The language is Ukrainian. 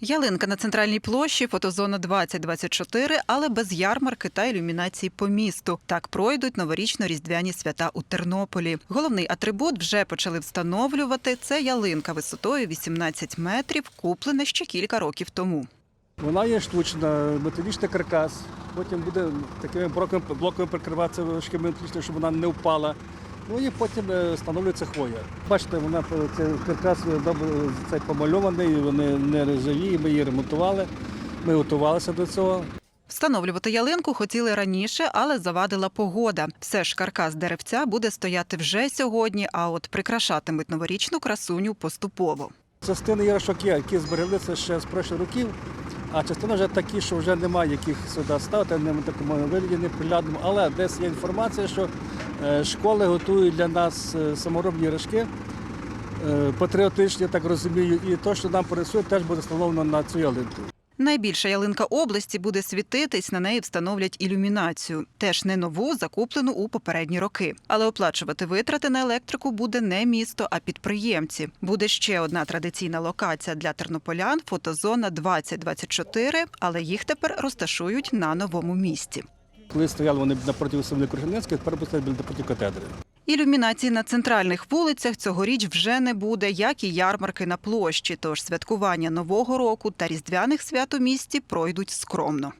Ялинка на центральній площі, фотозона 2024, але без ярмарки та ілюмінації по місту. Так пройдуть новорічно-різдвяні свята у Тернополі. Головний атрибут вже почали встановлювати. Це ялинка висотою 18 метрів, куплена ще кілька років тому. Вона є штучна, металічний каркас. Потім буде такими блоками, прикриватися щоб вона не впала. Ну і потім е, встановлюється хвоя. Бачите, вона е, це каркас е, цей помальований, вони не ржаві, ми її ремонтували. Ми готувалися до цього. Встановлювати ялинку хотіли раніше, але завадила погода. Все ж каркас деревця буде стояти вже сьогодні, а от прикрашатимуть новорічну красуню поступово. Частини іграшок є, які збереглися ще з прошлих років, а частина вже такі, що вже немає яких сюди ставити, не такому вигляді неприглядному. Але десь є інформація, що школи готують для нас е, саморобні іграшки, е, патріотичні, так розумію, і те, що нам пересують, теж буде встановлено на цю ялинку. Найбільша ялинка області буде світитись, на неї встановлять ілюмінацію. Теж не нову, закуплену у попередні роки. Але оплачувати витрати на електрику буде не місто, а підприємці. Буде ще одна традиційна локація для тернополян фотозона 2024, але їх тепер розташують на новому місці. Коли стояли вони напроти Василини Крушенецької, тепер поставили напроти катедри. Ілюмінації на центральних вулицях цьогоріч вже не буде, як і ярмарки на площі. Тож святкування нового року та різдвяних свят у місті пройдуть скромно.